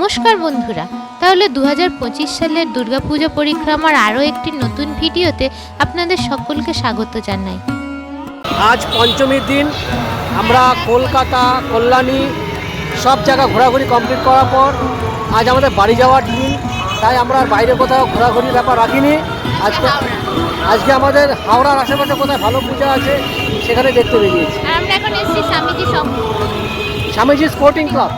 নমস্কার বন্ধুরা তাহলে দু হাজার পঁচিশ সালের দুর্গাপুজো পরিক্রমার আরও একটি নতুন ভিডিওতে আপনাদের সকলকে স্বাগত জানাই। আজ পঞ্চমীর দিন আমরা কলকাতা কল্যাণী সব জায়গা ঘোরাঘুরি কমপ্লিট করার পর আজ আমাদের বাড়ি যাওয়ার দিন তাই আমরা বাইরে কোথাও ঘোরাঘুরির ব্যাপার রাখিনি। আজকে আজকে আমাদের হাওড়ার আশেপাশে কোথায় ভালো পূজা আছে সেখানে দেখতে বেরিয়েছি। স্বামীজি স্পোর্টিং ক্লাব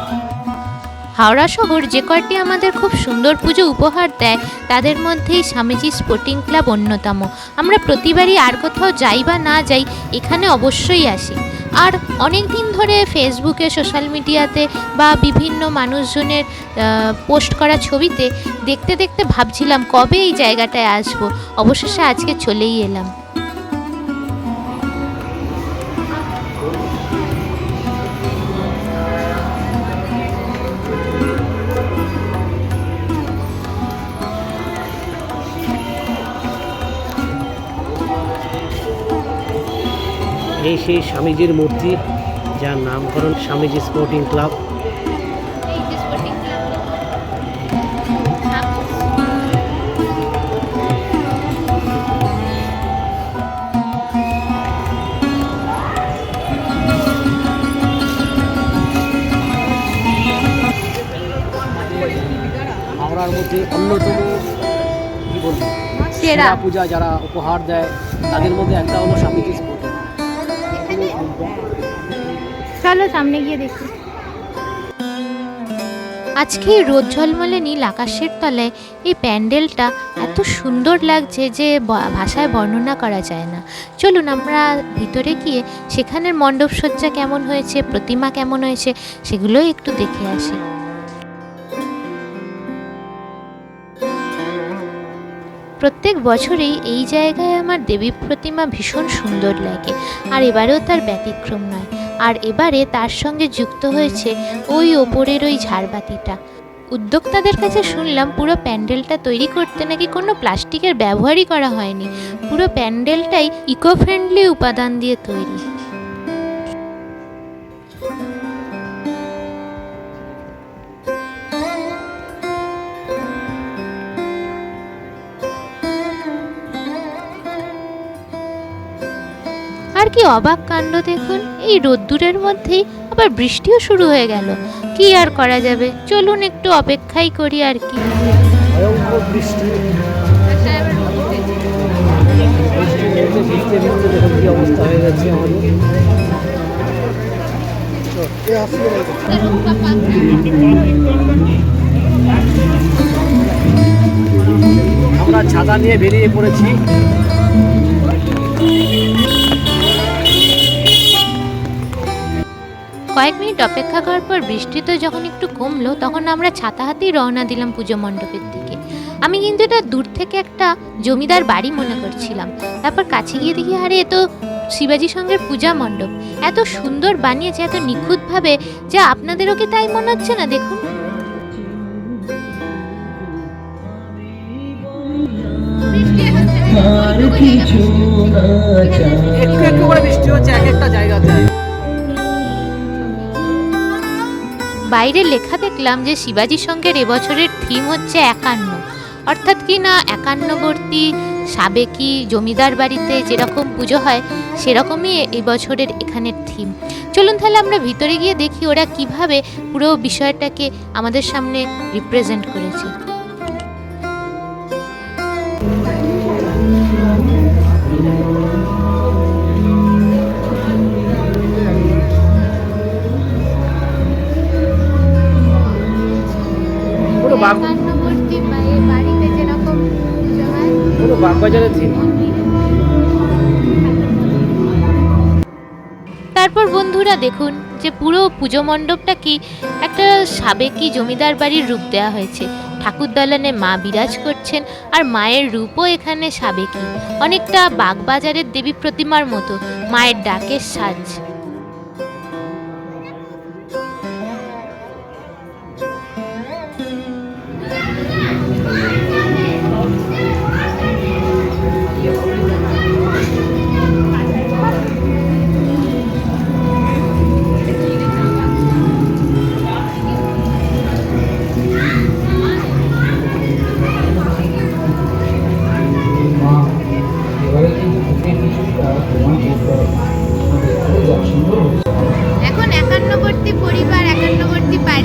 হাওড়া শহর যে কয়টি আমাদের খুব সুন্দর পুজো উপহার দেয়, তাদের মধ্যেই স্বামীজি স্পোর্টিং ক্লাব অন্যতম। আমরা প্রতিবারই আর কোথাও যাই বা না যাই, এখানে অবশ্যই আসি। আর অনেক দিন ধরে ফেসবুকে সোশ্যাল মিডিয়াতে বা বিভিন্ন মানুষজনের পোস্ট করা ছবিতে দেখতে দেখতে ভাবছিলাম কবে এই জায়গাটায় আসব। অবশেষে আজকে চলেই এলাম। এই সেই স্বামীজির মূর্তি যার নামকরণ স্বামীজি স্পোর্টিং ক্লাব হাওড়ার মধ্যে অন্যতম কি বলব সেরা। পূজা যারা উপহার দেয় তাদের মধ্যে একটা হলো স্বামীজি স্পোর্টিং চলো সামনে গিয়ে দেখি। আজকে রোদ ঝলমলে নীল আকাশের তলায় এই প্যান্ডেলটা এত সুন্দর লাগছে যে ভাষায় বর্ণনা করা যায় না। চলুন আমরা ভিতরে গিয়ে সেখানের মণ্ডপসজ্জা কেমন হয়েছে, প্রতিমা কেমন হয়েছে, সেগুলোই একটু দেখে আসি। প্রত্যেক বছরেই এই জায়গায় আমার দেবী প্রতিমা ভীষণ সুন্দর লাগে, আর এবারেও তার ব্যতিক্রম নয়। আর এবারে তার সঙ্গে যুক্ত হয়েছে ওই ওপরের ওই ঝাড়বাতিটা। উদ্যোক্তাদের কাছে শুনলাম পুরো প্যান্ডেলটা তৈরি করতে নাকি কোনো প্লাস্টিকের ব্যবহারই করা হয়নি। পুরো প্যান্ডেলটাই ইকো ফ্রেন্ডলি উপাদান দিয়ে তৈরি। কি অবাক কাণ্ড দেখুন? এই রোদ্দুরের মধ্যেই আবার বৃষ্টিও শুরু হয়ে গেল। কি আর করা যাবে? চলুন একটু অপেক্ষাই করি আর কি। আমরা ছাতা নিয়ে বেরিয়ে পড়েছি। কয়েক মিনিট অপেক্ষা করার পর বৃষ্টি তো যখন একটু কমলো তখন আমরা ছাতা হাতেই রওনা দিলাম পুজো মণ্ডপের দিকে। আমি কিন্তু এটা দূর থেকে একটা জমিদার বাড়ি মনে করছিলাম। তারপর কাছে গিয়ে দেখি আরে এ তো শিবাজি সঙ্গের পূজা মণ্ডপ। এত সুন্দর বানিয়েছে এত নিখুঁতভাবে যে আপনাদেরও কি তাই মনে হচ্ছে না? দেখুন। একটু একটু করে বৃষ্টি হচ্ছে। বাইরে লেখা দেখলাম যে শিবাজি সঙ্গের এবছরের থিম হচ্ছে একান্ন। অর্থাৎ কি না একান্নবর্তী সাবেকি জমিদার বাড়িতে যেরকম পুজো হয়, সেরকমই এবছরের বছরের এখানের থিম। চলুন তাহলে আমরা ভিতরে গিয়ে দেখি ওরা কীভাবে পুরো বিষয়টাকে আমাদের সামনে রিপ্রেজেন্ট করেছে। পুরো বাড়িতে যেরকম পুজো হয় পুরো বাগবাজারের থিম তারপর বন্ধুরা দেখুন যে পুরো পুজো মণ্ডপটা কি একটা সাবেকি জমিদার বাড়ির রূপ দেওয়া হয়েছে। ঠাকুর দালানে মা বিরাজ করছেন আর মায়ের রূপও এখানে সাবেকি। অনেকটা বাগবাজারের দেবী প্রতিমার মতো মায়ের ডাকের সাজ।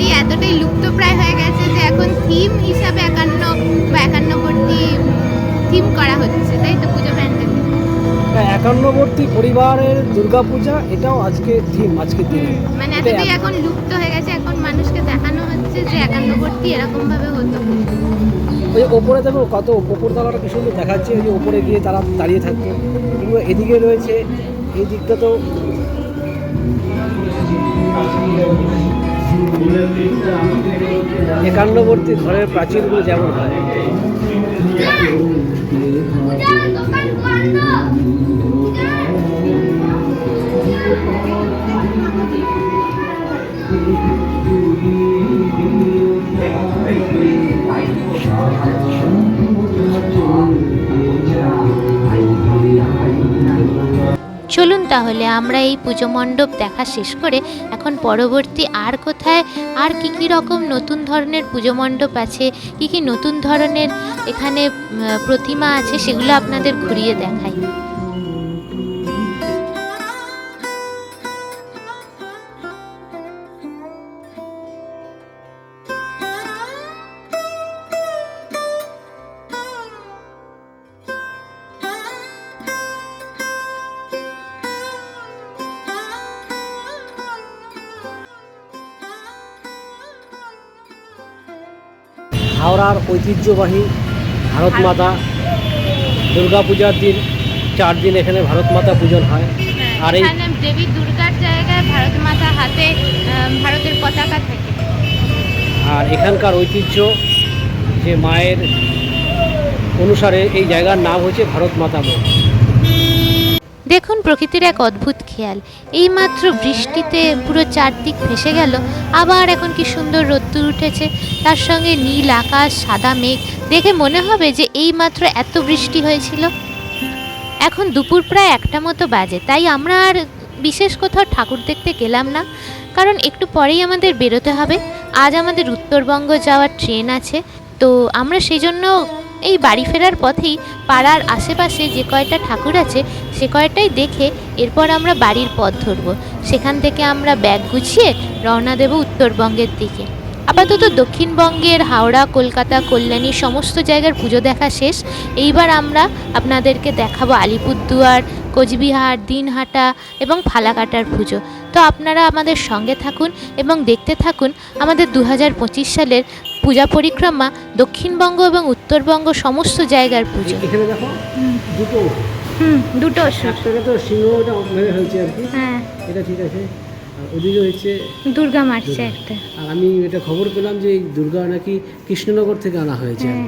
বাড়ি এতটাই লুপ্তপ্রায় হয়ে গেছে যে এখন থিম হিসাবে একান্ন বা একান্নবর্তী থিম করা হচ্ছে তাই তো পুজো প্যান্ডেল? হ্যাঁ, একান্নবর্তী পরিবারের দুর্গাপূজা এটাও আজকে থিম আজকে দিনে। মানে এতটাই এখন লুপ্ত হয়ে গেছে এখন মানুষকে দেখানো হচ্ছে যে একান্নবর্তী এরকম ভাবে হতো। ওই ওপরে দেখো কত ওপর তলাটা কি সুন্দর দেখাচ্ছে ওই যে ওপরে গিয়ে তারা দাঁড়িয়ে থাকতো। কিংবা এদিকে রয়েছে এই দিকটা তো একান্নবর্তী ঘরের প্রাচীরগুলো যেমন হয়। চলুন তাহলে, আমরা এই পুজো মণ্ডপ দেখা শেষ করে এখন পরবর্তী আর কোথায়, আর কি কি রকম নতুন ধরনের পুজো মণ্ডপ আছে, কী কী নতুন ধরনের এখানে প্রতিমা আছে, সেগুলো আপনাদের ঘুরিয়ে দেখাই। হাওড়ার ঐতিহ্যবাহী ভারত মাতা দুর্গা পূজার দিন চার দিন এখানে ভারত মাতা পূজন হয়। আর এই দেবী দুর্গার জায়গায় ভারত মাতা হাতে ভারতের পতাকা থাকে। আর এখানকার ঐতিহ্য যে মায়ের অনুসারে এই জায়গার নাম হচ্ছে ভারত মাতা মঠ দেখুন প্রকৃতির এক অদ্ভুত খেয়াল। এইমাত্র বৃষ্টিতে পুরো চারদিক ভেসে গেল, আবার এখন কি সুন্দর রোদ্দুর উঠেছে। তার সঙ্গে নীল আকাশ, সাদা মেঘ, দেখে মনে হবে যে এইমাত্র এত বৃষ্টি হয়েছিল। এখন দুপুর প্রায় একটা মতো বাজে, তাই আমরা আর বিশেষ কোথাও ঠাকুর দেখতে গেলাম না। কারণ একটু পরেই আমাদের বেরোতে হবে। আজ আমাদের উত্তরবঙ্গ যাওয়ার ট্রেন আছে, তো আমরা সেই জন্য এই বাড়ি ফেরার পথেই পাড়ার আশেপাশে যে কয়টা ঠাকুর আছে, সে কয়টাই দেখে এরপর আমরা বাড়ির পথ ধরবো। সেখান থেকে আমরা ব্যাগ গুছিয়ে রওনা দেব উত্তরবঙ্গের দিকে। আপাতত দক্ষিণবঙ্গের হাওড়া, কলকাতা, কল্যাণী সমস্ত জায়গার পুজো দেখা শেষ। এইবার আমরা আপনাদেরকে দেখাবো আলিপুরদুয়ার, কোচবিহার, দিনহাটা এবং ফালাকাটার পুজো। তো আপনারা আমাদের সঙ্গে থাকুন এবং দেখতে থাকুন আমাদের দু হাজার পঁচিশ সালের পূজা পরিক্রমা দক্ষিণবঙ্গ এবং উত্তরবঙ্গ সমস্ত জায়গার পুজো। এখানে দেখো দুটো হুম দুটো একটাকে তো সিংহটা হয়েছে আর কি। হ্যাঁ। এটা ঠিক আছে। আর ওদিকে হচ্ছে দুর্গা মারছে একটা। আর আমি এটা খবর পেলাম যে দুর্গা নাকি কৃষ্ণনগর থেকে আনা হয়েছে কি।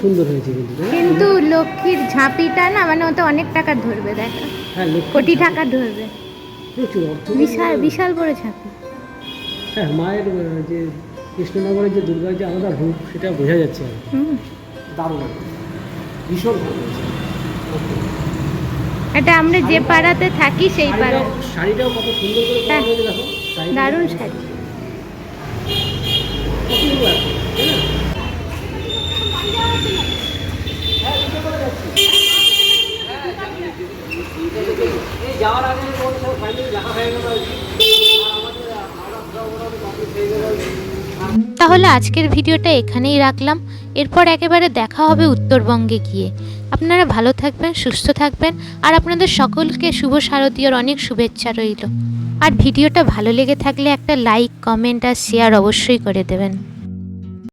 সুন্দর হয়েছে কিন্তু কিন্তু লক্ষ্মীর ঝাঁপিটা না মানে ওতে অনেক টাকা ধরবে দেখা। হ্যাঁ কোটি টাকা ধরবে। প্রচুর অর্থ বিশাল বিশাল বড় ঝাঁপি হ্যাঁ মায়ের যে কৃষ্ণনগরের যে দুর্গার যে আলাদা রূপ সেটা বোঝা যাচ্ছে। দারুণ ভীষণ ভালো এটা আমরা যে পাড়াতে থাকি সেই পাড়া শাড়িটাও- কত সুন্দর করে হ্যাঁ। দেখো। দারুণ শাড়ি। না? তাহলে আজকের ভিডিওটা এখানেই রাখলাম। এরপর একেবারে দেখা হবে উত্তরবঙ্গে গিয়ে। আপনারা ভালো থাকবেন, সুস্থ থাকবেন, আর আপনাদের সকলকে শুভ শারদীয়র অনেক শুভেচ্ছা রইল। আর ভিডিওটা ভালো লেগে থাকলে একটা লাইক, কমেন্ট আর শেয়ার অবশ্যই করে দেবেন।